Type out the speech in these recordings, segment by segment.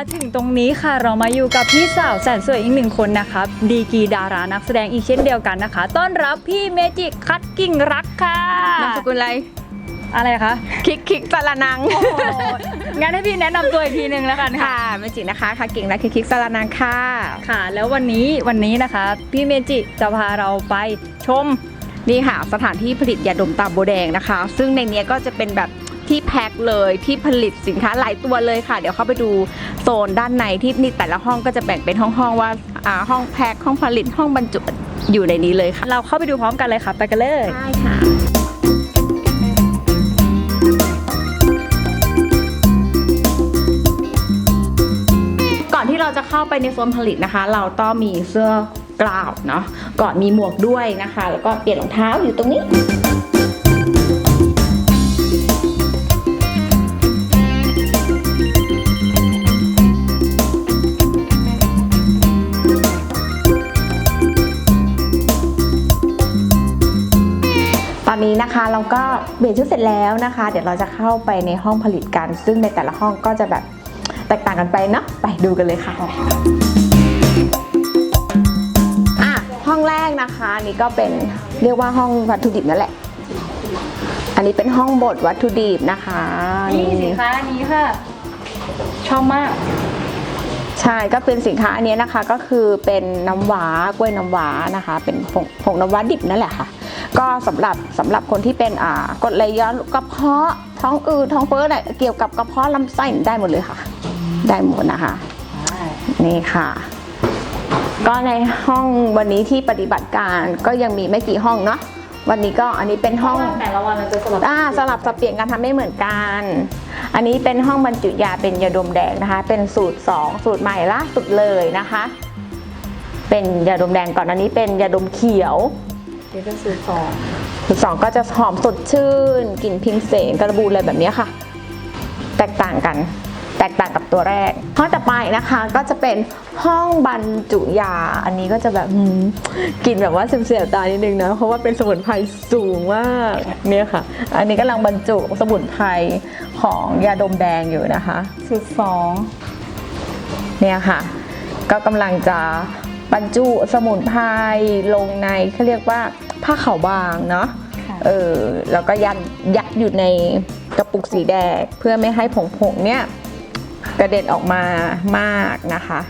มาถึงตรงนี้ค่ะ เรามาอยู่กับพี่สาวแสนสวยอีกหนึ่งคนนะคะดีกรีดารานักแสดงอีกเช่นเดียวกันนะคะ ต้อนรับพี่เมจิคัดกิ่งรักค่ะนามสกุลอะไรอะไรคะคิกคิกสารนังโอ้โหงั้นให้พี่แนะนำตัวอีกทีหนึ่งแล้วกันค่ะ ค่ะเมจินะคะค่ะเก่งและคิกคิกสารนังค่ะ ค่ะ แล้ววันนี้วันนี้นะคะ พี่เมจิจะพาเราไปชม นี่ค่ะสถานที่ผลิตยาดมตาโบแดงนะคะ ซึ่งในเนี้ยก็จะเป็นแบบ ที่แพ็คเลยที่ผลิตสินค้าหลายตัวเลยค่ะ เดี๋ยวเข้าไปดูโซนด้านในที่นี่แต่ละห้องก็จะแบ่งเป็นห้องๆว่าอ่าห้องแพ็คห้องผลิตห้องบรรจุอยู่ในนี้เลยค่ะ เราเข้าไปดูพร้อมกันเลยค่ะ ไปกันเลยใช่ค่ะก่อนที่เราจะเข้าไปในโซนผลิตนะคะ เราต้องมีเสื้อกราวเนาะก่อนมีหมวกด้วยนะคะ แล้วก็เปลี่ยนรองเท้าอยู่ตรงนี้ นนี้นะคะเราก็เปลี่ยนชุดเสร็จแล้วนะคะ เดี๋ยวเราจะเข้าไปในห้องผลิตกัน ซึ่งในแต่ละห้องก็จะแบบแตกต่างกันไปเนาะไปดูกันเลยค่ะอะห้องแรกนะคะอันนี่ก็เป็นเรียกว่าห้องวัตถุดิบนั่นแหละ อันนี้เป็นห้องบดวัตถุดิบนะคะนี่สินค้าอันนี้ค่ะ ชอบมาก ใช่ก็เป็นสินค้าอันนี้นะคะ ก็คือเป็นน้ำว้ากล้วยน้ำว้านะคะ เป็นผงผงน้ำว้าดิบนั่นแหละค่ะ ก็สำหรับสำหรับคนที่เป็นอ่ากรดไหลย้อนกระเพาะท้องอืดท้องเฟ้อเนี่ยเกี่ยวกับกระเพาะลำไส้ได้หมดเลยค่ะ ได้หมดนะคะนี่ค่ะ ก็ในห้องวันนี้ที่ปฏิบัติการก็ยังมีไม่กี่ห้องเนาะวันนี้ก็อันนี้เป็นห้องแต่ละวันเราจะสลับอ่าสลับสับเปลี่ยนกันทำไม่เหมือนกัน อันนี้เป็นห้องบรรจุยาเป็นยาดมแดงนะคะ เป็นสูตร 2 สูตรใหม่ล่าสุดเลยนะคะ เป็นยาดมแดงก่อนอันนี้เป็นยาดมเขียว เดี๋ยวเป็นสูตรสองสูตรสองก็จะหอมสดชื่นกลิ่นพิมเสนกระบูลอะไรแบบนี้ค่ะ แตกต่างกัน แตกต่างกับตัวแรกห้องต่อไปนะคะก็จะเป็นห้องบรรจุยา อันนี้ก็จะแบบหืมกลิ่นแบบว่าเสียบๆตานิดนึงนะ เพราะว่าเป็นสมุนไพรสูงมากเนี่ยค่ะ อันนี้กำลังบรรจุสมุนไพรของยาดมแดงอยู่นะคะสูตรสองเนี่ยค่ะ ก็กำลังจะ บรรจุสมุนไพรลงในเขาเรียกว่าผ้าขาวบางเนาะค่ะเออแล้วก็ยัดยัดอยู่ในกระปุกสีแดงเพื่อไม่ให้ผงผงๆเนี่ยกระเด็นออกมามากนะคะ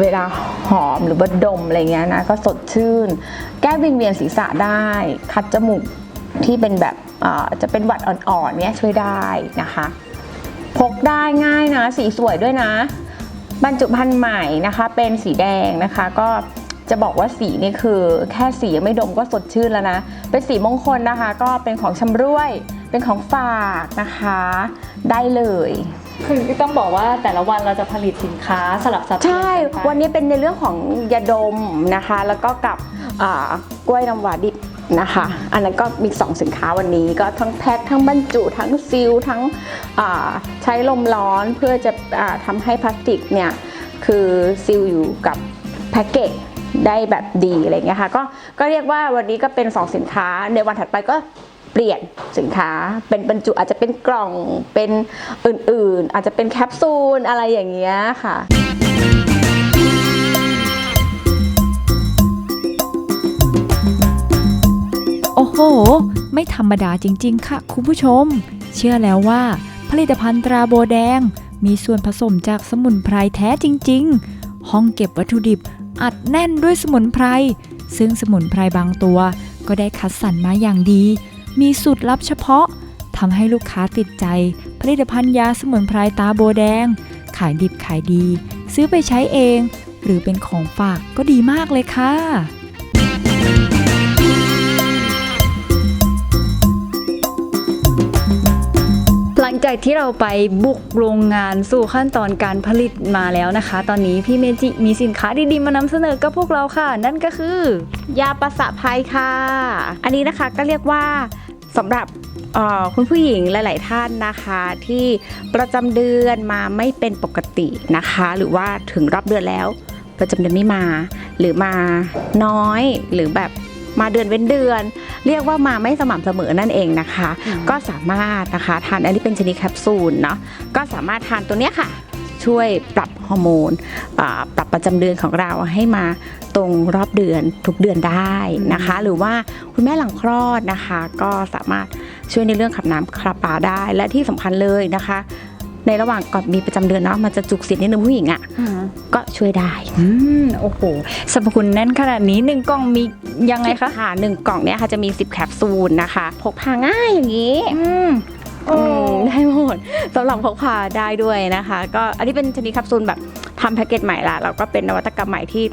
เวลาหอมหรือว่าดมอะไรเงี้ยนะก็สดชื่น แก้วิงเวียนศีรษะได้ คัดจมูกที่เป็นแบบอ่าจะเป็นหวัดอ่อนๆเนี่ยช่วยได้นะคะ พกได้ง่ายนะ สีสวยด้วยนะ บรรจุภัณฑ์ใหม่นะคะ เป็นสีแดงนะคะ ก็จะบอกว่าสีนี่คือ แค่สียังไม่ดมก็สดชื่นแล้วนะ เป็นสีมงคลนะคะ ก็เป็นของชำร่วย เป็นของฝากนะคะ ได้เลยคือต้องบอกว่าแต่ละวันเราจะผลิตสินค้าสลับสับเปลี่ยนใช่กันไปวันนี้เป็นในเรื่องของยาดมนะคะ แล้วก็กับอ่ากล้วยน้ำว้าดิบ นะคะ อันนั้นก็มีสองสินค้าวันนี้ก็ทั้งแพ็คทั้งบรรจุทั้งซีลทั้งใช้ลมร้อนเพื่อจะอทำให้พลาสติกเนี่ยคือซีลอยู่กับแพ็กเกจได้แบบดีอะไรเงี้ยค่ะก็ก็เรียกว่าวันนี้ก็เป็น 2 สินค้าในวันถัดไปก็เปลี่ยนสินค้าเป็นบรรจุอาจจะเป็นกล่องเป็นอื่นๆ อาจจะเป็นแคปซูลอะไรอย่างเงี้ยค่ะ โอ้โห ไม่ธรรมดาจริง ๆ ค่ะ คุณผู้ชม เชื่อแล้วว่า ผลิตภัณฑ์ตราโบแดง มีส่วนผสมจากสมุนไพรแท้จริง ๆ ห้องเก็บวัตถุดิบ อัดแน่นด้วยสมุนไพร ซึ่งสมุนไพรบางตัว ก็ได้คัดสรรมาอย่างดี มีสูตรลับเฉพาะทำให้ลูกค้าติดใจ ผลิตภัณฑ์ยาสมุนไพรตาโบแดง ขายดิบขายดี ซื้อไปใช้เอง หรือเป็นของฝากก็ดีมากเลยค่ะ จากที่เราไปบุกโรงงานสู่ขั้นตอนการผลิตมาแล้วนะคะ ตอนนี้พี่เมจิมีสินค้าดีๆมานำเสนอกับพวกเราค่ะ นั่นก็คือ ยาประสะภัยค่ะ อันนี้นะคะก็เรียกว่าสำหรับคุณผู้หญิงหลาย ๆ ท่านนะคะที่ประจำเดือนมาไม่เป็นปกตินะคะ หรือว่าถึงรอบเดือนแล้วประจำเดือนไม่มา หรือมาน้อยหรือแบบ มาเดือนเว้นเดือน เรียกว่ามาไม่สม่ำเสมอนั่นเองนะคะ ก็สามารถนะคะทานอันนี้เป็นชนิดแคปซูลเนาะก็สามารถทานตัวเนี้ยค่ะ ช่วยปรับฮอร์โมนปรับประจำเดือนของเราให้มาตรงรอบเดือนทุกเดือนได้นะคะ หรือว่าคุณแม่หลังคลอดนะคะ ก็สามารถช่วยในเรื่องขับน้ำขับปลาได้และที่สำคัญเลยนะคะ ในระหว่างก่อนมีประจำเดือนเนาะมันจะจุกเสียดนิดนึงผู้หญิงอะ่ะอืมก็ช่วยได้อืมโอ้โหสรรพคุณแน่นขนาดนี้หนึ่งกล่องมียังไงคะค่ะหนึ่งกล่องเนี้ยค่ะจะมี 10 แคปซูลนะคะ พกพาง่ายอย่างนี้อืมอืมได้หมดสำหรับพกพาได้ด้วยนะคะ ก็อันนี้เป็นชนิดแคปซูลแบบทำแพ็กเกจใหม่ละเราก็เป็นนวัตกรรมใหม่ที่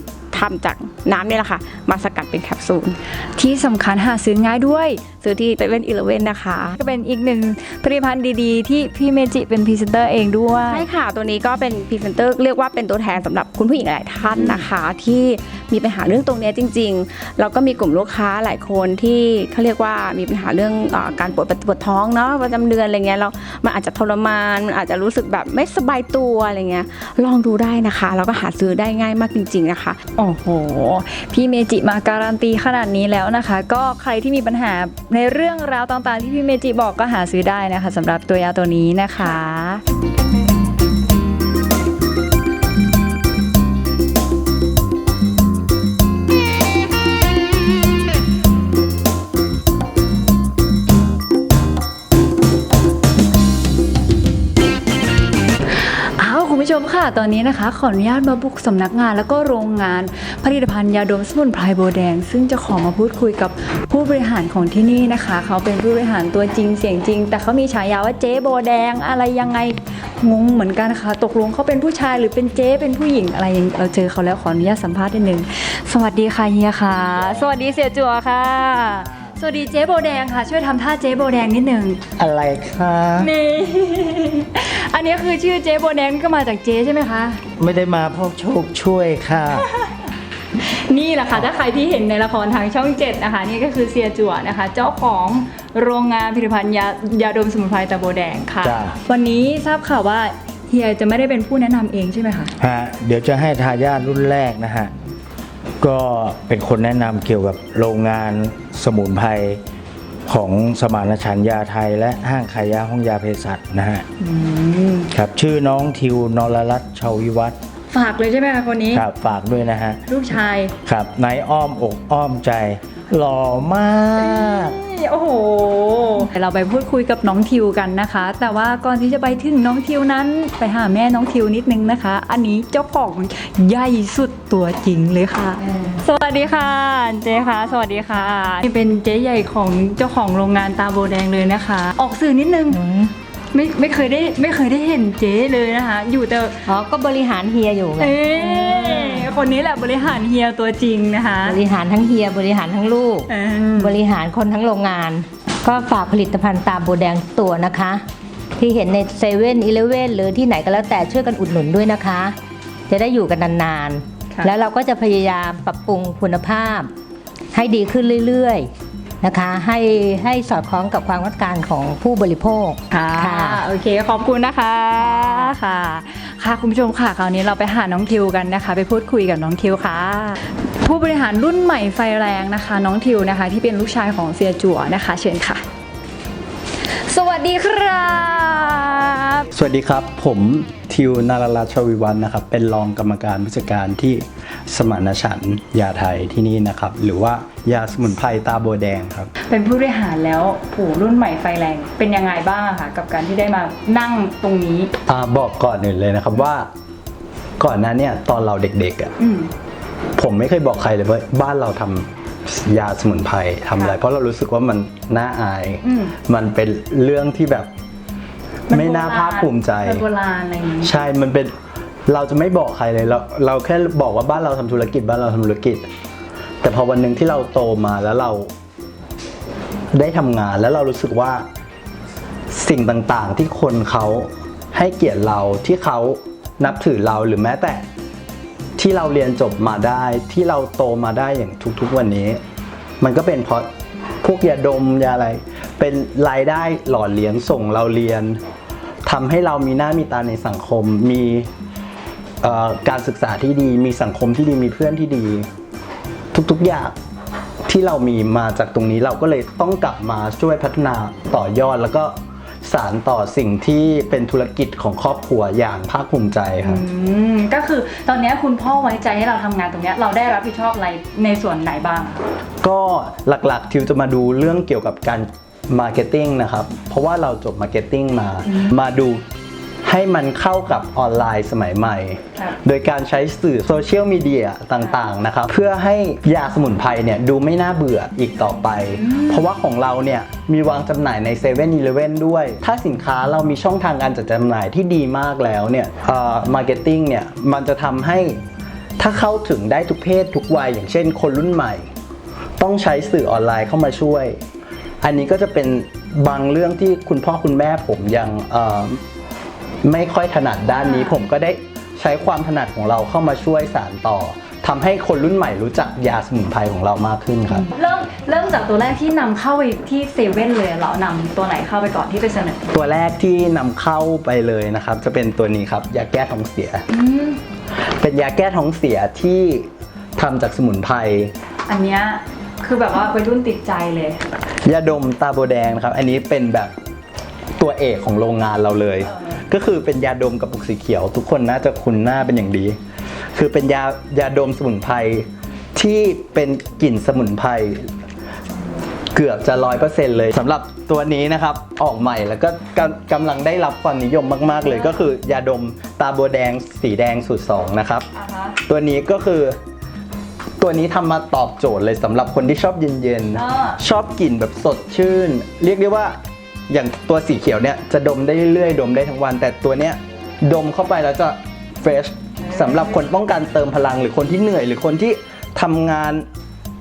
ทำจากน้ำนี่แหละค่ะ มาสกัดเป็นแคปซูล ที่สำคัญหาซื้อง่ายด้วย ซื้อที่เซเว่นอีเลเว่นนะคะ ก็เป็นอีกหนึ่งผลิตภัณฑ์ดีๆ ที่พี่เมจิเป็นพรีเซนเตอร์เองด้วย ใช่ค่ะ ตัวนี้ก็เป็นพรีเซนเตอร์เรียกว่าเป็นตัวแทนสำหรับคุณผู้หญิงหลายท่านนะคะ ที่มีปัญหาเรื่องตรงเนี้ยจริงๆเราก็มีกลุ่มลูกค้าหลายคนที่เขาเรียกว่ามีปัญหาเรื่องเออการปวดปวดท้องเนาะประจำเดือนอะไรเงี้ยเรามันอาจจะทรมานมันอาจจะรู้สึกแบบไม่สบายตัวอะไรเงี้ยลองดูได้นะคะ แล้วก็หาซื้อได้ง่ายมากจริง ๆนะคะโอ้โห พี่เมจิมาการันตีขนาดนี้แล้วนะคะ ก็ใครที่มีปัญหาในเรื่องราวต่างๆ ที่พี่เมจิบอกก็หาซื้อได้นะคะสำหรับตัวยาตัวนี้นะคะ ชมค่ะตอนนี้นะคะ ขออนุญาตมาบุกสำนักงานแล้วก็โรงงานผลิตภัณฑ์ยาดมสมุนไพรโบแดง ซึ่งจะขอมาพูดคุยกับผู้บริหารของที่นี่นะคะ เขาเป็นผู้บริหารตัวจริงเสียงจริง แต่เขามีฉายาว่าเจ๊โบแดงอะไรยังไงงงเหมือนกันค่ะ ตกลงเขาเป็นผู้ชายหรือเป็นเจ๊เป็นผู้หญิงอะไรยังเราเจอเขาแล้วขออนุญาตสัมภาษณ์นิดนึงสวัสดีค่ะเฮียค่ะ สวัสดีเสียจัวค่ะ สวัสดีเจ๊โบแดงค่ะ ช่วยทำท่าเจ๊โบแดงนิดนึงอะไรคะนี่ อันนี้คือชื่อเจ๊โบแดงก็มาจากเจ๊ใช่ไหมคะ ไม่ได้มาเพราะโชคช่วยค่ะ นี่แหละค่ะ ถ้าใครที่เห็นในละครทางช่องเจ็ดนะคะ นี่ก็คือเซียจั่วนะคะ เจ้าของโรงงานผลิตภัณฑ์ยายาดมสมุนไพรตะโบแดงค่ะ จ้ะ วันนี้ทราบข่าวว่าเฮียจะไม่ได้เป็นผู้แนะนำเองใช่ไหมคะ ฮะเดี๋ยวจะให้ทายาทรุ่นแรกนะฮะ ก็เป็นคนแนะนำเกี่ยวกับโรงงานสมุนไพร ของสมานฉันท์ยาไทยและห้างขายยาห้องยาเภสัชนะฮะอืมครับชื่อน้องทิวนรรัตน์ชาววิวัฒน์ฝากเลยใช่ไหมคะคนนี้ครับฝากด้วยนะฮะลูกชายครับในอ้อมอกอ้อมใจ หล่อมาก นี่โอ้โหเราไปพูดคุยกับน้องทิวกันนะคะ แต่ว่าก่อนที่จะไปถึงน้องทิวนั้น ไปหาแม่น้องทิวนิดนึงนะคะ อันนี้เจ้าของใหญ่สุดตัวจริงเลยค่ะ สวัสดีค่ะ เจ๊คะสวัสดีค่ะนี่เป็นเจ๊ใหญ่ของเจ้าของโรงงานตาโบแดงเลยนะคะ ออกสื่อนิดนึง ไม่ไม่เคยได้ไม่เคยได้เห็นเจ๊เลยนะคะ อยู่แต่อ๋อก็บริหารเฮียอยู่ไงเอ๊ะคนนี้แหละบริหารเฮียตัวจริงนะคะ บริหารทั้งเฮียบริหารทั้งลูกเออบริหารคนทั้งโรงงาน ก็ฝากผลิตภัณฑ์ตาโบแดงทุกตัวนะคะ ที่เห็นในเซเว่นอีเลเว่นหรือที่ไหนก็แล้วแต่ช่วยกันอุดหนุนด้วยนะคะ จะได้อยู่กันนานค่ะๆแล้วเราก็จะพยายามปรับปรุงคุณภาพ ให้ดีขึ้นเรื่อยๆ นะคะให้ให้สอดคล้องกับความต้องการของผู้บริโภคค่ะค่ะโอเคขอบคุณนะคะค่ะ ค่ะคุณผู้ชมค่ะคราวนี้เราไปหาน้องทิวกันนะคะ ไปพูดคุยกับน้องทิวค่ะ ผู้บริหารรุ่นใหม่ไฟแรงนะคะ น้องทิวนะคะ ที่เป็นลูกชายของเซียจั่วนะคะ เชิญค่ะ สวัสดีครับ สวัสดีครับ ผมทิวนาราราชวิวัฒน์นะครับ เป็นรองกรรมการผู้จัดการที่ สมานฉันท์ยาไทยที่นี่นะครับ หรือว่ายาสมุนไพรตาโบวแดงครับ เป็นผู้บริหารแล้วผู้รุ่นใหม่ไฟแรง เป็นยังไงบ้างอะคะกับการที่ได้มานั่งตรงนี้ อ่าบอกก่อนอื่นเลยนะครับว่า ก่อนหน้าเนี่ยตอนเราเด็กๆอะอืม ผมไม่เคยบอกใครเลยว่าบ้านเราทำยาสมุนไพรทำอะไร ค่ะเพราะเรารู้สึกว่ามันน่าอาย อืม มันเป็นเรื่องที่แบบไม่น่าภาคภูมิใจ มันโบราณอะไรอย่างนี้ ใช่ มันเป็น เราจะไม่บอกใครเลยเราเราแค่บอกว่าบ้านเราทำธุรกิจบ้านเราทำธุรกิจ แต่พอวันหนึ่งที่เราโตมาแล้วเราได้ทำงานแล้วเรารู้สึกว่าสิ่งต่างๆที่คนเขาให้เกียรติเราที่เขานับถือเราหรือแม้แต่ที่เราเรียนจบมาได้ที่เราโตมาได้อย่างทุกๆวันนี้ มันก็เป็นเพราะพวกยาดมยาอะไร เป็นรายได้หล่อเลี้ยงส่งเราเรียนทำให้เรามีหน้ามีตาในสังคมมี การศึกษาที่ดีมีสังคมที่ดีมีเพื่อนที่ดี ทุกๆอย่างที่เรามีมาจากตรงนี้เราก็เลยต้องกลับมาช่วยพัฒนาต่อยอดแล้วก็สารต่อสิ่งที่เป็นธุรกิจของครอบครัวอย่างภาคภูมิใจครับอืมก็คือตอนนี้คุณพ่อไว้ใจให้เราทำงานตรงเนี้ยเราได้รับผิดชอบอะไรในส่วนไหนบ้างคะก็หลักๆทิวจะมาดูเรื่องเกี่ยวกับการมาร์เก็ตติ้งนะครับ เพราะว่าเราจบมาร์เก็ตติ้งมามาดู ให้มันเข้ากับออนไลน์สมัยใหม่ครับโดยการใช้สื่อโซเชียลมีเดียต่างๆนะครับ เพื่อให้ยาสมุนไพรเนี่ยดูไม่น่าเบื่ออีกต่อไป เพราะว่าของเราเนี่ยมีวางจำหน่ายใน7 e เ e ่ e อด้วย ถ้าสินค้าเรามีช่องทางการจัดจำหน่ายที่ดีมากแล้วเนี่ยมาร์เก็ตติ้งเนี่ยมันจะทำให้ถ้าเข้าถึงได้ทุกเพศทุกวัย อย่างเช่น คนรุ่นใหม่ ต้องใช้สื่อออนไลน์เข้ามาช่วย อันนี้ก็จะเป็นบางเรื่องที่คุณพ่อคุณแม่ผมยังเอ่อ ไม่ค่อยถนัดด้านนี้ผมก็ได้ใช้ความถนัดของเราเข้ามาช่วยสานต่อทำให้คนรุ่นใหม่รู้จักยาสมุนไพรของเรามากขึ้นครับ เริ่มเริ่มจากตัวแรกที่นำเข้าไปที่เซเว่นเลยเรานำตัวไหนเข้าไปก่อนที่ไปเสนอตัวแรกที่นำเข้าไปเลยนะครับ จะเป็นตัวนี้ครับยาแก้ท้องเสีย อืมเป็นยาแก้ท้องเสียที่ทำจากสมุนไพร อันเนี้ยคือแบบว่าวัยรุ่นติดใจเลย ยาดมตาโบแดงนะครับ อันนี้เป็นแบบตัวเอกของโรงงานเราเลย เออ ก็คือเป็นยาดมกระปุกสีเขียว ทุกคนน่าจะคุ้นหน้าเป็นอย่างดี คือเป็นยายาดมสมุนไพรที่เป็นกลิ่นสมุนไพรเกือบจะร้อยเปอร์เซ็นต์เลยสำหรับตัวนี้นะครับออกใหม่แล้วก็กำกำลังได้รับความนิยมมาก ๆ เลยก็คือยาดมตาโบแดงสีแดงสูตรสองนะครับอ่าฮะตัวนี้ก็คือตัวนี้ทำมาตอบโจทย์เลยสำหรับคนที่ชอบเย็นอ่าๆชอบกลิ่นแบบสดชื่น เรียกได้ว่า อย่างตัวสีเขียวเนี่ยจะดมได้เรื่อยๆ ดมได้ทั้งวัน แต่ตัวเนี้ยดมเข้าไปแล้วจะเฟรชสำหรับคนต้องการเติมพลังหรือคนที่เหนื่อย หรือคนที่ทำงาน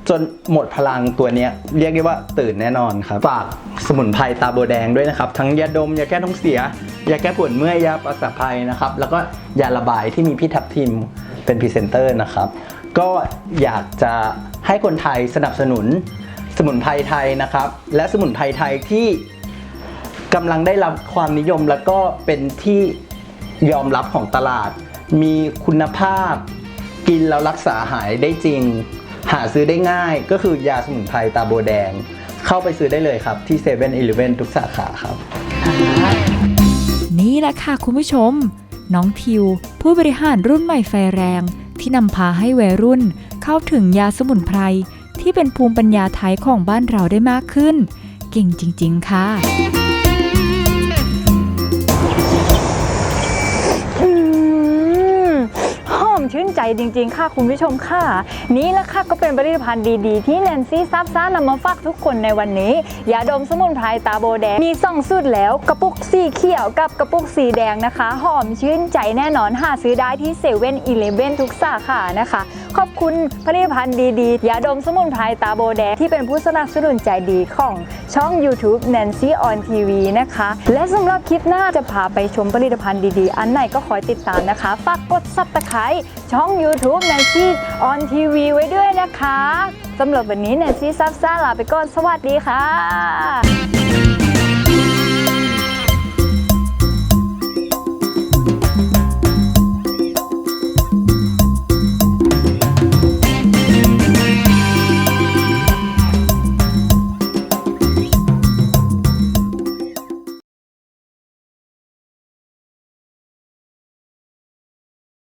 จนหมดพลังตัวเนี้ยเรียกได้ว่าตื่นแน่นอนครับ ฝากสมุนไพรตาโบแดงด้วยนะครับ ทั้งยาดมยาแก้ท้องเสียยาแก้ปวดเมื่อยยาประสาทภัยนะครับ แล้วก็ยาระบายที่มีพี่ทับทิมเป็นพรีเซนเตอร์นะครับ ก็อยากจะให้คนไทยสนับสนุนสมุนไพรไทยนะครับ และสมุนไพรไทยที่ กำลังได้รับความนิยมแล้วก็เป็นที่ยอมรับของตลาด มีคุณภาพ กินแล้วรักษาหายได้จริง หาซื้อได้ง่ายก็คือยาสมุนไพรตาโบแดง เข้าไปซื้อได้เลยครับ ที่7 e เ e ่ e อทุกสาขาครับ นี่แหละค่ะคุณผู้ชม น้องทิว ผู้บริหารรุ่นใหม่ไฟแรง ที่นำพาให้วัยรุ่น เข้าถึงยาสมุนไพรที่เป็นภูมิปัญญาไทยของบ้านเราได้มากขึ้น เก่งจริง ๆ ค่ะ มชื่นใจจริง ๆ ค่ะคุณผู้ชมค่ะ นี่แหละค่ะก็เป็นผลิตภัณฑ์ดีๆ ที่แนนซี่ซับซ่านำมาฝากทุกคนในวันนี้ยาดมสมุนไพรตาโบแดงมีสองสูตรแล้วกระปุกสีเขียวกับกระปุกสีแดงนะคะ หอมชื่นใจแน่นอนหาซื้อได้ที่เซเว่นอีเลฟเว่นทุกสาขานะคะ ขอบคุณผลิตภัณฑ์ดีๆยาดมสมุนไพรตาโบแดงที่เป็นผู้สนับสนุนใจดีของช่อง YouTube Nancy on TV นะคะ และสำหรับคลิปหน้าจะพาไปชมผลิตภัณฑ์ดีๆ อันไหนก็คอยติดตามนะคะ ฝากกด subscribe ช่อง YouTube Nancy on TV ไว้ด้วยนะคะสำหรับวันนี้ Nancy ซับซ่าลาไปก่อน สวัสดีค่ะ